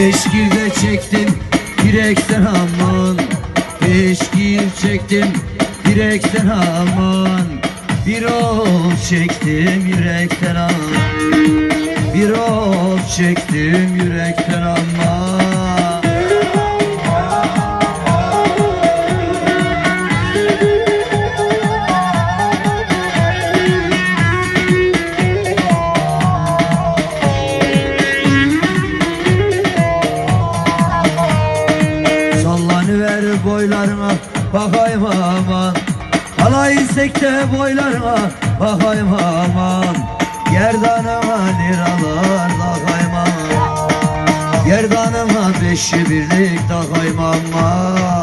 Beşgirde çektim direkten aman. Beşgir çektim direkten aman. Bir of çektim yürekten aman. Bir of çektim Sallanıver boylarına bakayım aman. Alay sekte boylarına bakayım aman. Gerdanıma liralar takayım aman. Gerdanıma beşi birlik takayım aman